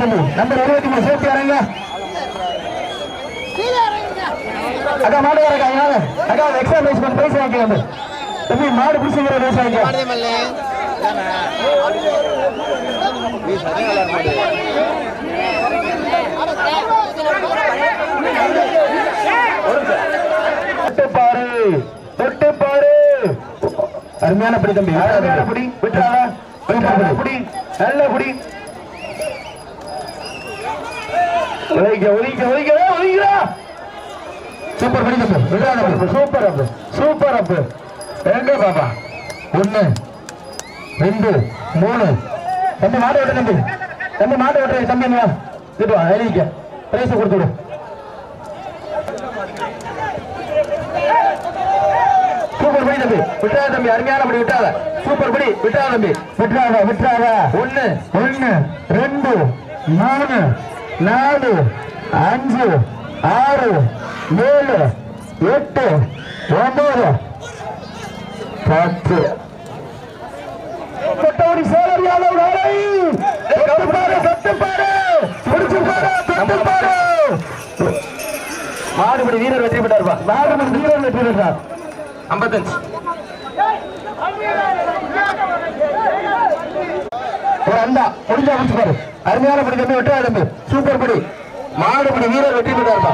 தம்பி நம்பர் இருபத்தி மூணு சேர்த்து இறங்க அக்கா மாடு இறங்க ஐயா அக்கா எக்ஸ்ட்ரா பேஸ் பண்ணி பேசி வாங்கிக்கலாம் தம்பி மாடு பிடிச்சிக்கிற பேசி வாங்கிக்கலாம் தொட்டு பாரு தொட்டு பாரு அருமையான படி தம்பி. அருமையான படி. புடி. நல்ல புடி. ஒழிக்க ஒழிக்க ஒழிக்க ஒழிக்கிறா சூப்பர் சூப்பர் அப்பு சூப்பர் அப்பு எங்க பாப்பா. ஒண்ணு ரெண்டு மூணு. தம்பி மாட்டை விட்டு தம்பி. தம்பி மாட்டை விட்டு தம்பி வா. எழுதிக்க பிரைஸ் கொடுத்து விடு. சூப்பர் படி தம்பி. விட்டாத தம்பி. அருமையான படி விட்டாத சூப்பர் படி விட்டாத தம்பி. விட்டாத விட்டாத ஒண்ணு ஒண்ணு ரெண்டு மூணு. நாலு அஞ்சு ஆறு ஏழு எட்டு ஒன்பது. பத்து. கொட்டவடி சேலர் யாதவ் நாளை. தொட்டு பாரு தொட்டு பாரு பிடிச்சு பாரு தொட்டு பாரு மாடுபடி வீரர் வெற்றி பெற்றார்ப்பா மாடுபடி வீரர் வெற்றி பெற்றார். ஐம்பத்தஞ்சு. ஒரு அண்டா முடிஞ்சா முடிச்சு பாரு. அருமையான படி தம்பி வெட்டுறா தம்பி சூப்பர் படி மாடுபடி வீரர் வெற்றி பெற்றார்ப்பா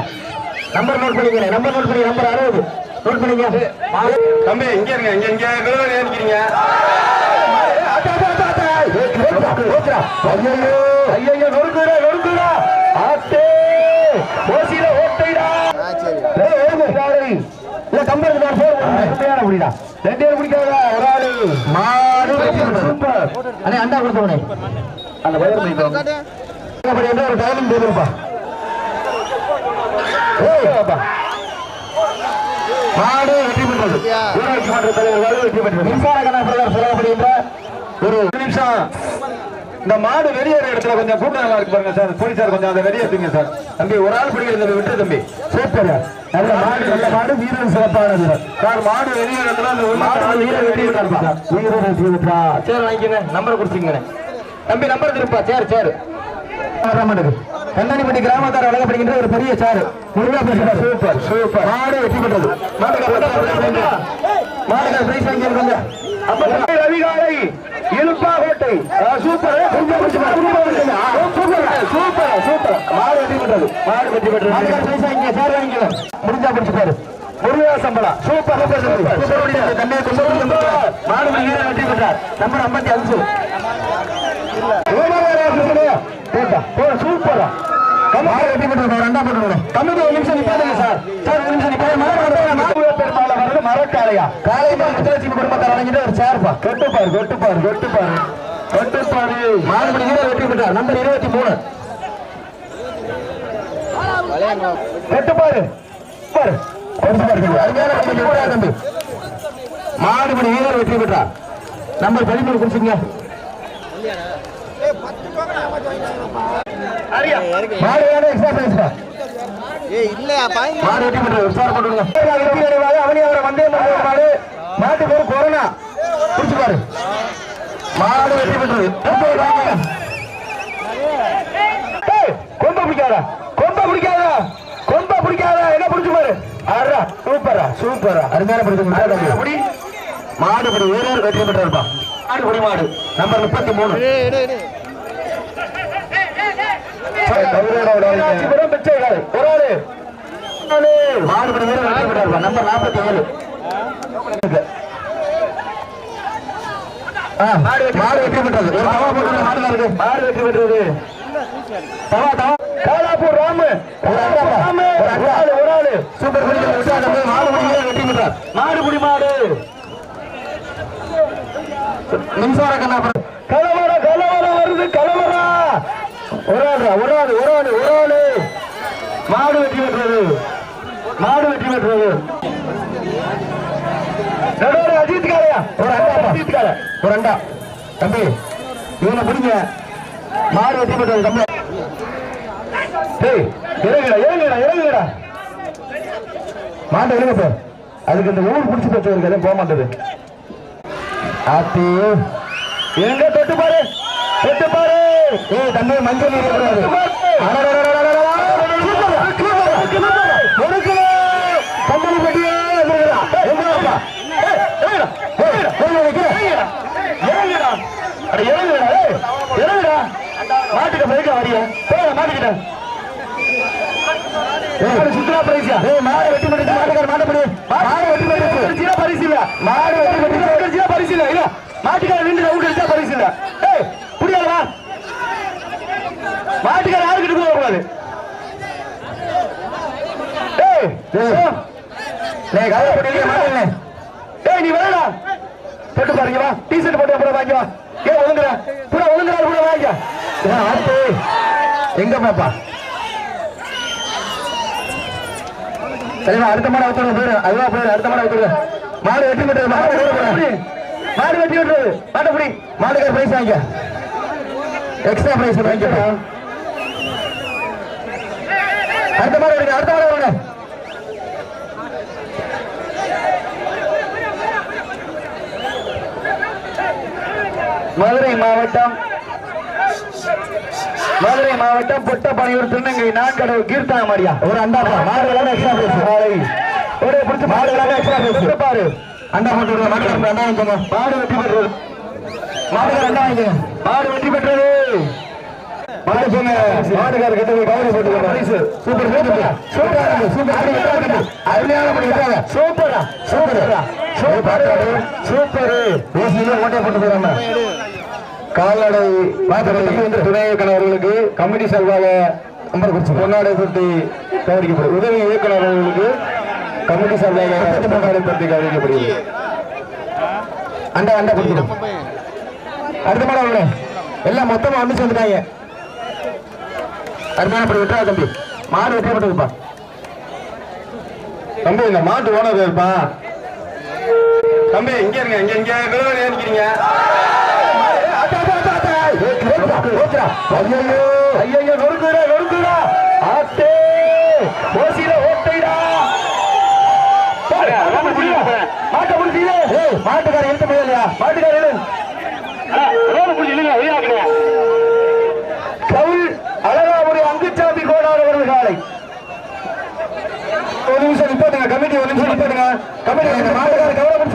நம்பர் நோட் பண்ணிக்கங்க நம்பர் நோட் பண்ணி நம்பர் அறுபது நோட் பண்ணிக்க தம்பி இங்க இருங்க இங்க இங்க விருதுல நினைக்கிறீங்க ஐயோ நொறுக்குடா நொறுக்குடா ஆத்தே ஓசியில ஓட்டைடா. இல்ல, கம்பு இருக்கு, நான் போடுறேன். உண்மையான புடிடா. ரெண்டு பேரும் பிடிக்காதா? ஒரு ஆளு. மாடு. சூப்பர். அண்ணே, அண்டா கொடுத்தவனே. அந்த வயர் என்றா ஒரு டைமிங் போதும்ப்பா. ஏய், அப்பா. மாடு வெற்றி பெற்றது. ஊராட்சி மன்ற தலைவர் வெற்றி பெற்றது. மின்சார கணா பிரதர் சொல்லப்படுகின்ற ஒரு நிமிஷம். இந்த மாடு வெளியேற இடத்துல கொஞ்சம் கூட்டம் நல்லா இருக்கு பாருங்க சார். போலீசார் கொஞ்சம் அதை வெளியேற்றுங்க சார். தம்பி ஒரு ஆள் பிடிக்கிறது விட்டு தம்பி. சூப்பர் நல்ல மாடு நல்ல மாடு வீரன் சிறப்பானது சார் மாடு வெளியேற இடத்துல அந்த வீரர் வெற்றி பெற்றார்ப்பா வீரர் சரி வாங்கிக்கங்க. நம்பரை கொடுத்துக்கங்க. தம்பி நம்பர் திருப்பா சேர் சேர் கண்ணாடிப்பட்டி கிராமத்தார் வழங்கப்படுகின்ற ஒரு பெரிய சாரு முருகா பேசுற சூப்பர் சூப்பர். மாடு வெற்றி பெற்றது மாடுகார் பிரைஸ் வாங்கி கொஞ்சம் ரவிகாலை இழுப்பா கோட்டை. சூப்பர். Super super super. மாடு வெற்றி பெற்றது மாடு வெற்றி பெற்றது பிரைஸ் வாங்கி சார் வாங்கிக்கலாம் முடிஞ்சா பிடிச்சு பாரு. முருகா சம்பளம். Super super super. தண்ணி மாடு வீரர் வெற்றி பெற்றார் நம்பர் ஐம்பத்தி அஞ்சு. சூப்பரா. கமால் வெட்டி ரெண்டா ஒரு நிமிஷம் நிப்பாதுங்க சார். சார் ஒரு நிமிஷம் நிப்பாது பெருமாள் வந்து மரக்காலையா காலை முத்தலட்சுமி குடும்பத்தார் வழங்கிட்டு ஒரு சேர்ப்பா கொட்டுப்பாரு கொட்டுப்பாரு கொட்டுப்பாரு கொட்டுப்பாரு மாடுபடி வீரர் வெற்றி பெற்றார் நம்பர் இருபத்தி மூணு. கொட்டுப்பாரு பாரு. கொட்டுப்பாரு தம்பி மாடுபடி வீரர் வெற்றி பெற்றார் நம்பர் பதிமூணு குறிச்சுங்க மாட்டு பேரு கொரோனா. புடிச்சு பாரு. மாடு வெற்றி பண்றது கொம்ப பிடிக்காதா. கொம்ப பிடிக்காதா. கொம்ப பிடிக்காதா. என்ன பிடிச்சு பாரு. ஆறா சூப்பரா சூப்பரா அருமையான பிடிச்சு. அப்படி மாடு படி வீரர் வெற்றி பெற்றிருப்பா மாடு படி மாடு. நம்பர் முப்பத்தி மூணு. ஏய் டேய் காஞ்சிபுரம் ஒரு ஆளு மாடுபடி வீரர் வெற்றி நம்பர் நாற்பத்தி ஏழு மாடு வெற்றி பெற்றது ஒரு தவா போட்டு மாடு இருக்கு மாடு வெற்றி பெற்றது தவா தவா காலாப்பூர் ராமு ஒரு ஆளு ஒரு ஆளு சூப்பர் வீரர் வெற்றி பெற்றார் மாடு மின்சார கண்ணா கலவரம் கலவரம் வருது கலவரம் ஒரு ஆள் ஒரு ஆள் ஒரு ஆள் ஒரு ஆளு மாடு வெற்றி பெற்றது மாடு வெற்றி பெற்றது நடுவர் அஜித் காலையா ஒரு அண்டா அஜித் காலை ஒரு அண்டா. தம்பி இவனை பிடிங்க. மாடு வெற்றி பெற்றது தம்பி. டேய் இறங்குடா இறங்குடா இறங்குடா. மாட்டை இறங்க சார் அதுக்கு இந்த ஊர் பிடிச்சி பெற்றது எதுவும் போக மாட்டேது. ஆத்தி. எங்க தொட்டு பாரு. தொட்டு பாரு. தம்பி மஞ்சள் மாட்டுக்கு பைக்கா வரிய மாட்டுக்கிட்டேன் சுற்றுலா பரிசா மாடு வெட்டி மாட்டு மாட்டுக்கார மாட்டப்படி மாடு வெட்டி மாட்டு சீனா பரிசு இல்ல மாடு வெட்டி மாட்டு சீனா பரிசு இல்ல இல்ல மாட்டுக்கார வீண்டு ரவுண்ட் அடிச்சா பரிசு இல்ல ஏய் புரியலவா மாட்டுக்கார யாருக்கிட்ட போக கூடாது நீ வேடா போட்டு பாருங்க வா. டி ஷர்ட் போட்டு அப்புறம் வாங்கி வா. ஏன் ஒழுங்குற. புறா ஒழுங்குறா கூட வாங்க ஆத்து. எங்க பாப்பா? சரிமா அடுத்த மாடு அவுத்துறது போயிரு. அதுவா போயிரு. அடுத்த மாடு அவுத்துறது மாடு வெட்டி விட்டுறது மாடு மாடு வெட்டி விட்டுறது. மாட்டை புடி. மாடுக்கார பிரைஸ் எக்ஸ்ட்ரா பிரைஸ் வாங்கிக்க. அடுத்த மாதிரி எடுங்க அடுத்த மாதிரி வாங்க மதுரை மாவட்டம் மதுரை மாவட்டம் பொட்டப்பாளையூர் திருநங்கை நான்கடவு கீர்த்தனமாரியா ஒரு அண்டா மாடுகளான எக்ஸ்ட்ரா பேசு மாலை ஒரு பிடிச்ச மாடுகளான எக்ஸ்ட்ரா பேசு பாரு. அண்டா போட்டு மாடு அண்டா வாங்கிக்கோங்க. மாடு வெற்றி பெற்றது. மாடுகள் அண்டா வாங்க மாடு வெற்றி பெற்றது. மாடு போங்க மாடுகார கிட்ட போய் கவலை பரிசு சூப்பர். சூப்பர். சூப்பர். சூப்பர். அருமையான படி விட்டாங்க சூப்பரா. சூப்பரா. சூப்பர். சூப்பர். ஓசியில ஓட்டை போட்டு போறாங்க கால்நடை பாத்திரத்தை துணை இயக்குனர் அவர்களுக்கு கமிட்டி சார்பாக நம்பர் குறிச்சு பொன்னாடை பற்றி கவனிக்கப்படும் உதவி இயக்குனர் அவர்களுக்கு கமிட்டி சார்பாக பொன்னாடை பற்றி கவனிக்கப்படுகிறது அண்டா அண்டா கொடுத்துடும் அடுத்த மாடம் எல்லாம் மொத்தமா வந்து சேர்ந்துட்டாங்க அருமையான படி விட்டுறா தம்பி. மாடு வெட்டப்பட்டதுப்பா தம்பி இந்த மாட்டு ஓனர் இருப்பா. தம்பி இங்க இருங்க இங்க இங்க நிறுவனம் நினைக்கிறீங்க ஐயோ நொறுக்குடா. நொறுக்குடா ஆத்தே. ஓசியில ஓட்டைடா மாட்டை முடிச்சீங்க மாட்டுக்கார எழுத்த முடியலையா மாட்டுக்கார எழு கவுல் பதினாறு அவர்கள் காலை. ஒரு நிமிஷம் நிப்பாட்டுங்க கமிட்டி ஒரு நிமிஷம் நிப்பாட்டுங்க. கமிட்டி மாட்டுக்கார கவனம்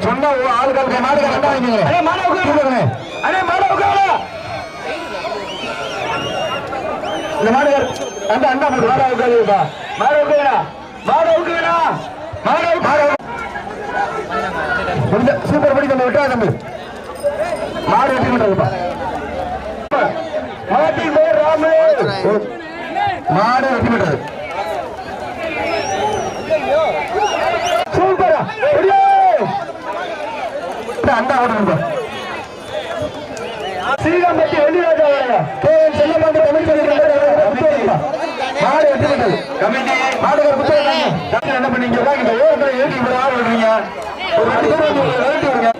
சொன்ன ஆளுக்காருக்கு மாடுக்காரன் தான் அடே மாணவர்கள் அடே மாணவர்கள் அந்த அந்த அண்ணா மாட உட்காருப்பா மாட உட்காருடா சூப்பர் படி தம்பி விட்டா தம்பி. மாடு வெட்டி கொண்டிருப்பா மாட்டி பேர் ராமு. மாடு வெட்டி கொண்டது சூப்பரா. அண்டா ஓடுங்க ஸ்ரீராம்பட்டி வெளியே செல்லமாண்டு தமிழ் மாடு வெட்டி பண்றது கமிட்டி மாடுகார புத்தகம் என்ன பண்ணீங்க? இந்த ஓரத்தில் ஏற்றி இப்படி ஆறு விடுறீங்க ஒரு ரெண்டு பேரும் வந்து உங்களை விரட்டி விடுங்க.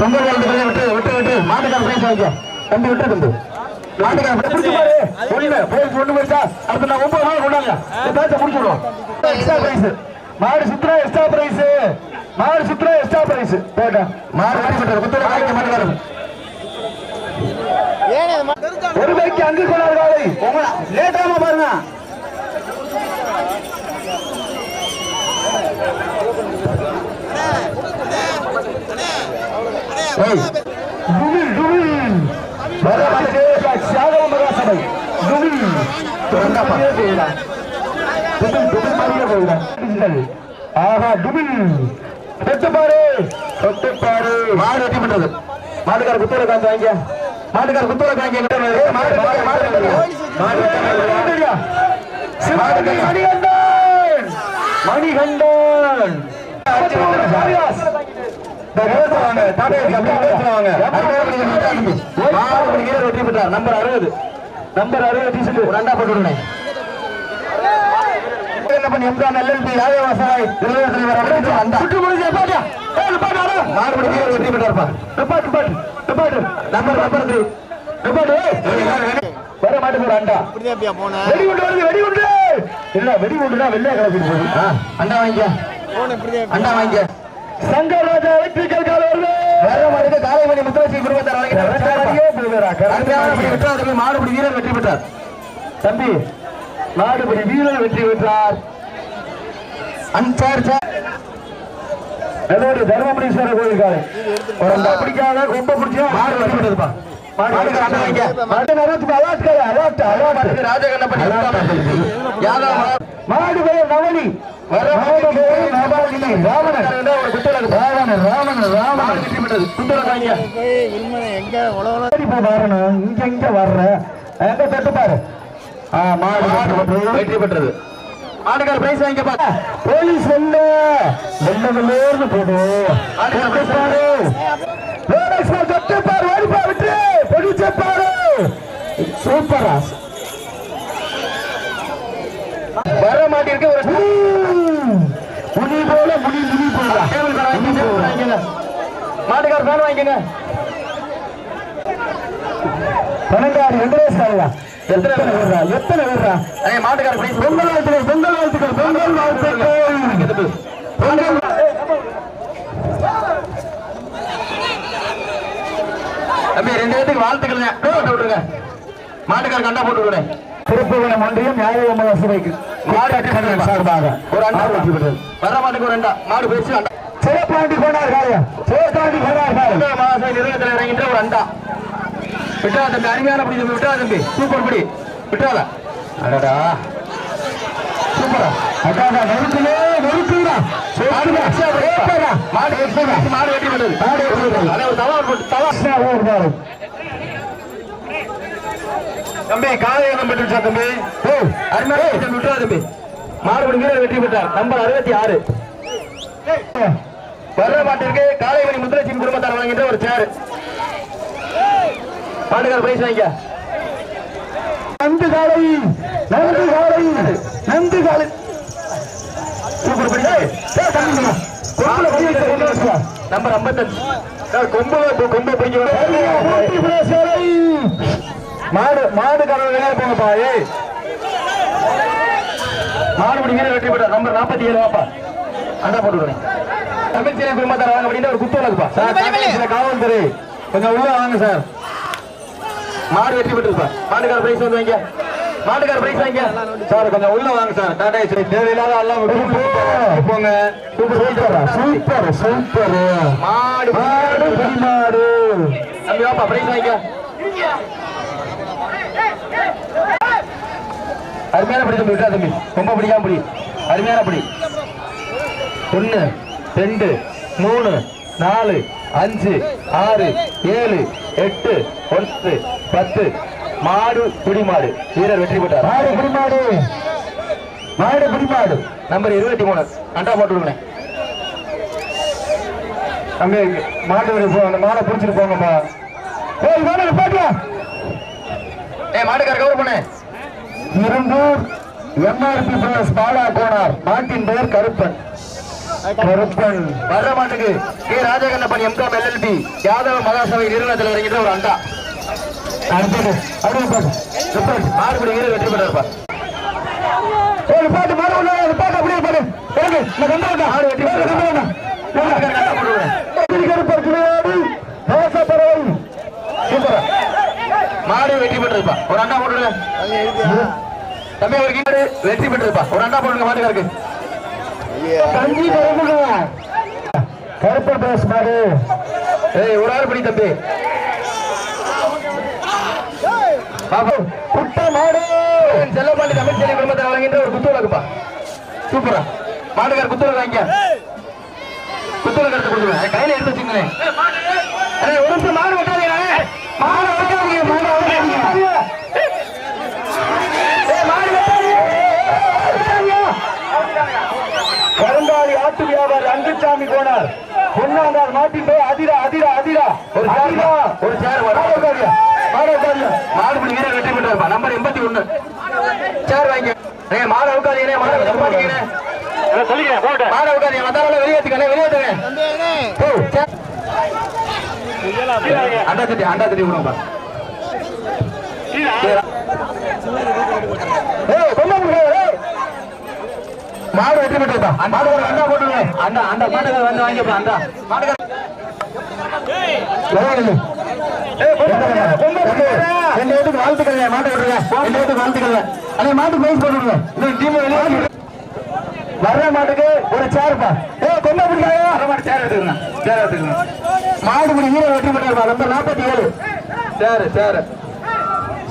தொங்கல் வாழ்ந்து விட்டு விட்டு விட்டு. மாட்டுக்கார பிரைஸ் வாங்க. தம்பி விட்டு தம்பி. மாட்டுக்கார பிடிச்சு பாரு. ஒண்ணு போய் ஒண்ணு போயிட்டா அடுத்து நான் ஒன்பது நாள் கொண்டாங்க. இந்த பேச்ச முடிச்சுடுவோம் எக்ஸ்ட்ரா பிரைஸ் மாடு சுற்றுலா எக்ஸ்ட்ரா பிரைஸ் மாடு சுற்றுலா எக்ஸ்ட்ரா பிரைஸ் போட்டா மாடு வெட்டி விட்டு குத்துற வாங்கிக்க மாட்டுக்காரன். ஒருமைக்கு அங்கு கொள்ளார்கள் லேட்டாம பாருங்க. ஆஹா டுபில் தொட்டு பாரு. தொட்டு பாரு மாடு வெட்டி பண்றது மாட்டுக்கார குத்தூர காந்து வாங்க மாட்டுக்கார குத்துற காங்கி மாடு மாடு மாடு. மணிகண்டன். மணிகண்டன். வெற்றி பெற்றார் நம்பர் அறுபது. நம்பர் அறுபது டீசல் ரெண்டா போட்டு என்ன பண்ணி எம்கான் எல்எல்பி ராஜவாசராய் தலைவர் அந்த சுற்றுமுறை பாட்டியா வாடா. மாடுபிடி வீரர் வெற்றி பெற்றார்ப்பா. நிப்பாட்டு, நிப்பாட்டு, நிப்பாட்டு. Number, number. நிப்பாட்டு, ஏய். வர மாட்டுக்கு அண்டா. போனேன் வெடிகுண்டு வருது வெடிகுண்டு இல்ல வெடிகுண்டுனா வெள்ளைய கலப்பி போகுது அண்டா வாங்கிக்க. அண்டா வாங்கிக்க. சங்கர் ராஜா எலக்ட்ரிக்கல் கால வருது வேற மாதிரி காலைமணி முத்துவச்சி குடும்பத்தார் மாடுபடி வீரர் வெற்றி பெற்றார். தம்பி மாடுபடி வீரர் வெற்றி பெற்றார். அன்சார் சார் நல்லோடு தர்மபுரீஸ்வரர் கோயில் காலை அண்டா பிடிக்காத ரொம்ப பிடிச்சா மாடு பெற்றதுப்பா மாடு பெயர் நவனி வெற்றி பெற்றது. குத்தலகு வாங்கிய விரும்புறேன் எங்க உலகம் சரி போ. வரணும் இங்க இங்க வர்ற எங்க தட்டு பாரு ஆ மாடு வெற்றி பெற்றது மாடுகார் பிரைஸ் வாங்கிக்க பா. போலீஸ் வெல்ல வெல்ல வெள்ளேர்னு போடு தட்டு பாரு பார் தட்டு பாரு ஓடி பா விட்டு பொடிச்ச பாரு சூப்பரா வர மாட்டிருக்கு ஒரு முனி போல. முனி முனி போல மாட்டுக்கார ஃபேன் வாங்கிக்கங்க. பன்னெண்டாறு வெங்கடேஷ் காலையா எத்தனை பேர்ரா எத்தனை பேர்ரா? ஏய் மாட்டுக்கார பிரைஸ் பொங்கல் வாழ்த்துக்கள் பொங்கல் வாழ்த்துக்கள் பொங்கல் வாழ்த்துக்கள். பொங்கல் தம்பி ரெண்டு பேத்துக்கு வாழ்த்துக்கள் போட்டு விட்டுருங்க மாட்டுக்கார கண்டா போட்டு விடுறேன் திருப்புவனம் ஒன்றியம் நியாய சபைக்கு மாட்டு சார்பாக ஒரு அண்டா வர மாட்டுக்கு ஒரு அண்டா மாடு பேசி அண்டா சிறப்பாண்டி போனார் காரியம் சிறப்பாண்டி போனார் காரியம் மாசம் நிறுவனத்தில் இறங்கின்ற ஒரு அண்டா விட்டா தம்பி அருமையான படி தம்பி விட்டா தம்பி. சூப்பர் படி. விட்டாத அடடா. சூப்பரா. அடாடா நெருக்குலே நெருக்குடா சூப்பரா. மாடு மாடு வெட்டி விட்டது மாடு வெட்டி விட்டது அதே ஒரு தவா போட்டு தவா ஓடுறாரு தம்பி காலையை பெற்றுச்சா தம்பி. ஓ. அருமையான தம்பி விட்டா தம்பி. மாடுபடி வீரர் வெற்றி பெற்றார் நம்பர் அறுபத்தி ஆறு. வர்ற மாட்டிற்கு காலைமணி முத்துலட்சுமி குடும்பத்தார் வழங்குகின்ற ஒரு சேர் மாட்டுக்கார பிரைஸ் வாங்கிக்க. நந்து காலை நந்து காலை நந்து காலை. சூப்பர் படி. நம்பர் ஐம்பத்தஞ்சு. கொம்பு கொம்பு பிடிக்க மாடு மாடு கடவுள் வெளியே போங்கப்பா ஏய். மாடுபடி வீரர் வெற்றி பெற்ற நம்பர் நாற்பத்தி ஏழு வாப்பா. அண்டா போட்டுக்கிறேன் தமிழ் சிலை பெருமாத்தார் வாங்க அப்படின்னு ஒரு குத்து வழக்குப்பா சார் காவல்துறை. கொஞ்சம் உள்ள வாங்க சார். மாடு வெற்றி பெற்றிருப்பா மாட்டுக்கார பிரைஸ் வந்து வாங்க மாட்டுக்கார பிரைஸ் வாங்க. சார் கொஞ்சம் உள்ள வாங்க சார். டாடா சரி தேவையில்லாத எல்லாம் போங்க. சூப்பர். சூப்பர். சூப்பர். மாடு மாடு மாடு. தம்பி வாப்பா பிரைஸ் வாங்கிக்க அருமையான படி தம்பி விட்டா தம்பி. ரொம்ப பிடிக்காம பிடி. அருமையான படி. ஒன்னு ரெண்டு மூணு நாலு அஞ்சு ஆறு ஏழு எட்டு ஒன்பது பத்து. மாடு குடிமாடு. வீரர் வெற்றி பெற்றார். மாடு குடிமாடு. மாடு குடிமாடு. நம்பர் இருபத்தி மூணு. அண்டா போட்டு விடுங்க தம்பி மாட்டு மாடை பிடிச்சிட்டு போங்கம்மா ஏய் மாடு பாட்டியா ஏய் மாட்டுக்கார கவர் பண்ணு. இருந்தூர் எம்ஆர்பி பிரஸ் பாலா கோனார். மாட்டின் பெயர் கருப்பன். கருப்பன் வர்ற மாட்டுக்கு K. Rajakannappan M Com LLB Yadava Mahasabha நிறுவனத்தில் இறங்கிட்ட ஒரு அண்டா. அடுத்தது அடுத்த பாட்டு ரிப்போர்ட் மாறுபடி வீரர் வெற்றி பெற்றார்ப்பா ஒரு பாட்டு மாறு உள்ள ஒரு பாட்டு அப்படியே பாடு. இறங்கு இந்த கண்டா வந்தா ஆடு வெற்றி பெற்றார் மாடு வெற்றி பெற்றிருப்பா. ஒரு அண்டா போட்டுருங்க தம்பி ஒரு கீழே வெற்றி பெற்றிருப்பா. ஒரு அண்டா போடுங்க மாட்டுக்காருக்கு. தம்பி கருப்புங்க கருப்பு பேஸ் மாடு. ஏய் ஒரு ஆள் படி தம்பி. பாபு குட்ட மாடு. செல்லப்பாண்டி தமிழ் செல்வி குடும்பத்தை வழங்கின்ற ஒரு குத்து விளக்குப்பா. சூப்பரா. மாடுகார் குத்துல விளக்கு குத்துல குத்து விளக்கு எடுத்து கொடுத்துருவேன். கையில எடுத்து வச்சுங்களேன் ஒரு நிமிஷம் மாடு வெட்டாதீங்க. மாடு வெட்டாதீங்க கோனார் பொன்னாண்டார் மாட்டின் போய் அதிரா அதிரா அதிரா. ஒரு அதிரா. ஒரு சேர் மாடு மாடுபடி வீரர் வெற்றி பெற்றார்ப்பா நம்பர் எண்பத்தி ஒண்ணு சேர் வாங்க ஏ மாடு அவுக்காதீங்க மாடு போட்டு. மாடை விட்டாதீங்க வந்தாலும் வெளியேற்றுங்க வெளியேற்றுங்க அண்டா தட்டி அண்டா தட்டி விடுங்கப்பா ஏய் கொம்ப முடியாது ஏய் மாடு வெற்றி பெற்றதா மாடு ஒரு அண்டா போட்டுருங்க. அந்த அந்த மாட்டுக்கார வந்து அந்த மாடுகார ரெண்டு பேத்துக்கு வாழ்த்துக்கள் மாட்டுக்கு டீம் வர்ற மாட்டுக்கு ஒரு சேர்ப்பா ஏ கொம்ப பிடிக்காதா வர மாட்டு சேர் எடுத்துக்கணும் சேர் எடுத்துக்கணும் மாடு முடி வீரர் வெற்றி நம்பர் நாற்பத்தி ஏழு சேர் சேர்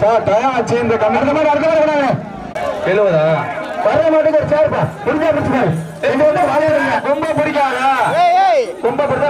சார் டயம் ஆச்சு இந்த கம்மி அடுத்த மாதிரி அடுத்த மாதிரி கொண்டாங்க எழுபதா? வர்ற மாட்டுக்கு ஒரு சேர்ப்பா புரிஞ்சா பிடிச்சிக்காரு ரொம்ப பிடிக்காதா? ரொம்ப பிடிச்சா